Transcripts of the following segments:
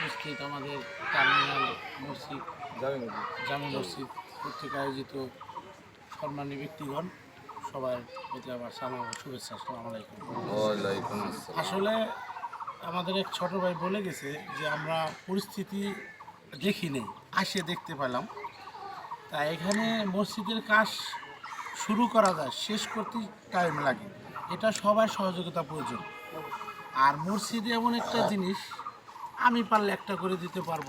উপস্থিত আমাদের টার্মিনাল মসজিদ জামে মসজিদ। কর্তৃক আয়োজিত সম্মানী ব্যক্তিগণ সবার প্রতি আমার সালাম শুভেচ্ছা আলাইকুম। আসলে আমাদের এক ছোট ভাই বলে গেছে যে আমরা পরিস্থিতি দেখি নেই আসে দেখতে পেলাম। তা এখানে মসজিদের কাজ শুরু করা যায় শেষ করতে টাইম লাগে। এটা সবার সহযোগিতা প্রয়োজন। আর মসজিদে এমন একটা জিনিস আমি পারলে একটা করে দিতে পারব।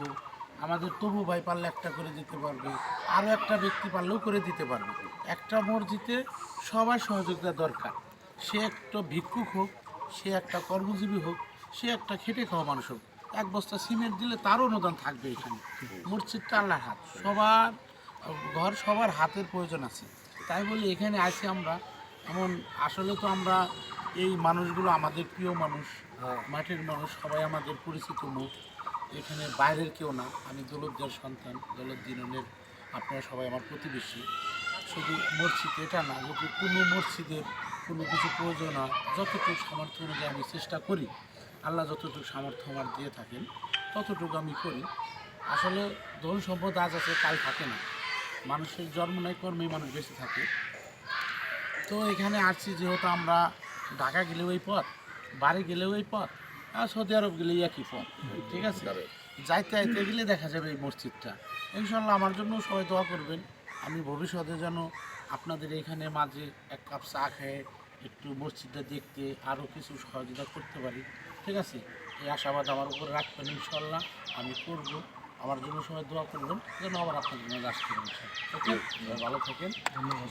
আমাদের তবু ভাই পারলে একটা করে দিতে পারবে। আরও একটা ব্যক্তি পারলেও করে দিতে পারবে। একটা মসজিদে সবার সহযোগিতা দরকার। সে একটা ভিক্ষুক হোক, সে একটা কর্মজীবী হোক, সে একটা খেটে খাওয়া মানুষ হোক, এক বস্তা সিমেন্ট দিলে তারও অনুদান থাকবে এখানে। মসজিদটা আল্লাহর হাত। সবার, ঘর সবার হাতের প্রয়োজন আছে। তাই বলি এখানে আছি আমরা। এমন আসলে তো আমরা এই মানুষগুলো আমাদের প্রিয় মানুষ মাটির মানুষ সবাই আমাদের পরিচিত মুখ। এখানে বাইরের কেউ না আমি দৌলতদের সন্তান দৌলতদিনের আপনারা সবাই আমার প্রতিবেশী। শুধু মসজিদ এটা না যদি কোনো মসজিদের কোনো কিছু প্রয়োজন হয় যতটুকু সামর্থ্য অনুযায়ী আমি চেষ্টা করি আল্লাহ যতটুকু সামর্থ্য আমার দিয়ে থাকেন ততটুকু আমি করি। আসলে ধন সম্পদ আজ আছে কাল থাকে না। মানুষের জন্ম নেয় কর্মেই মানুষ বেঁচে থাকে। তো এখানে আসছি যেহেতু আমরা ঢাকা গেলেও এই পথ বাড়ি গেলেও এই পথ আর সৌদি আরব গেলেই একই পথ ঠিক আছে? যাইতে যাইতে গেলে দেখা যাবে এই মসজিদটা। ইনশাল্লাহ আমার জন্য সবাই দোয়া করবেন। আমি ভবিষ্যতে যেন আপনাদের এখানে মাঝে এক কাপ চা খেয়ে একটু মসজিদটা দেখতে আরও কিছু সহযোগিতা করতে পারি ঠিক আছে? এই আশাবাদ আমার উপরে রাখবেন ইনশাল্লাহ আমি করব। আমার জন্য সবাই দোয়া করবেন যেন আবার আপনাদের জন্য আসতে পারি ওকে? ভালো থাকেন। ধন্যবাদ।